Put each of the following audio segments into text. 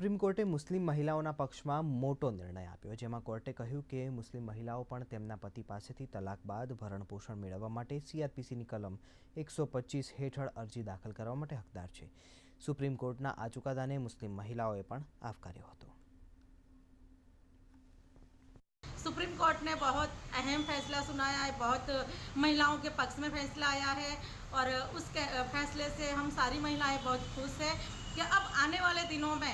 Supreme કોર્ટે મુસ્લિમ મહિલાઓના પક્ષમાં મોટો નિર્ણય આપ્યો જેમાં કોર્ટે કહ્યું કે મુસ્લિમ મહિલાઓ પણ તેમના પતિ પાસેથી તલાક બાદ ભરણપોષણ મેળવવા માટે સીઆરપીસીની કલમ એકસો પચીસ હેઠળ અરજી દાખલ કરવા માટે હકદાર છે સુપ્રીમ કોર્ટના આ ચુકાદાને મુસ્લિમ મહિલાઓએ પણ આવકાર્યો હતો सुप्रीम कोर्ट ने बहुत अहम फैसला सुनाया है बहुत महिलाओं के पक्ष में फैसला आया है और उस के- फैसले से हम सारी महिलाएं बहुत खुश हैं कि अब आने वाले दिनों में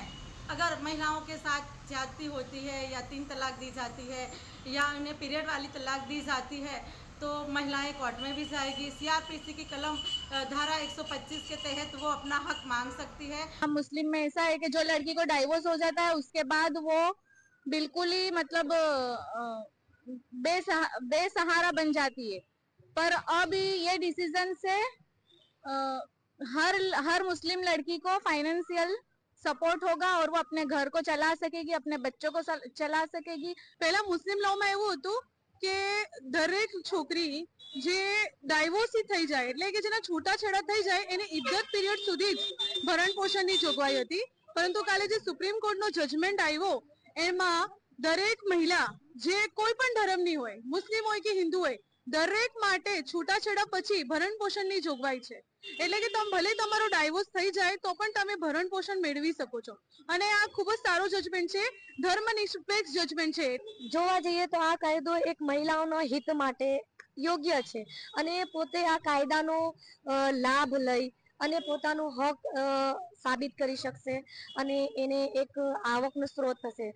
अगर महिलाओं के साथ ज्यादती होती है या तीन तलाक दी जाती है या उन्हें पीरियड वाली तलाक दी जाती है तो महिलाएँ कोर्ट में भी जाएगी। सीआरपीसी की कलम धारा 125 के तहत वो अपना हक मांग सकती है। हम मुस्लिम में ऐसा है कि जो लड़की को डाइवोर्स हो जाता है, उसके बाद वो बिल्कुल ही मतलब बेसहा- बेसहारा बन जाती है। पर अब ये डिसीज़न से हर हर मुस्लिम लड़की को फाइनेंशियल सपोर्ट होगा और वो अपने घर को चला सकेगी अपने बच्चों को सल- चला सकेगी પહેલા મુસ્લિમ લોમાં એવું હતું કે દરેક છોકરી જે ડાયવોર્સી થઈ જાય એટલે કે જેના છૂટાછેડા થઈ જાય એને ઇદ્દત પીરિયડ સુધી જ ભરણ પોષણની જોગવાઈ હતી પરંતુ કાલે જે સુપ્રીમ કોર્ટનો જજમેન્ટ આવ્યો એમાં દરેક મહિલા જે કોઈ પણ ધર્મની હોય મુસ્લિમ હોય કે હિન્દુ હોય દરેક માટે છૂટાછેડા પછી ભરણ પોષણની જોગવાઈ છે. એટલે કે તમે ભલે તમારો ડાયવોર્સ થઈ જાય, તો પણ તમે ભરણ પોષણ મેળવી શકો છો. અને આ ખૂબ જ સારો જજમેન્ટ છે ધર્મ નિરપેક્ષ જજમેન્ટ છે. જોવા જઈએ તો આ કાયદો એક મહિલાઓના હિત માટે યોગ્ય છે. અને પોતે આ કાયદાનો લાભ લઈ અને પોતાનું હક સાબિત કરી શકશે અને એને એક આવકનો સ્ત્રોત થશે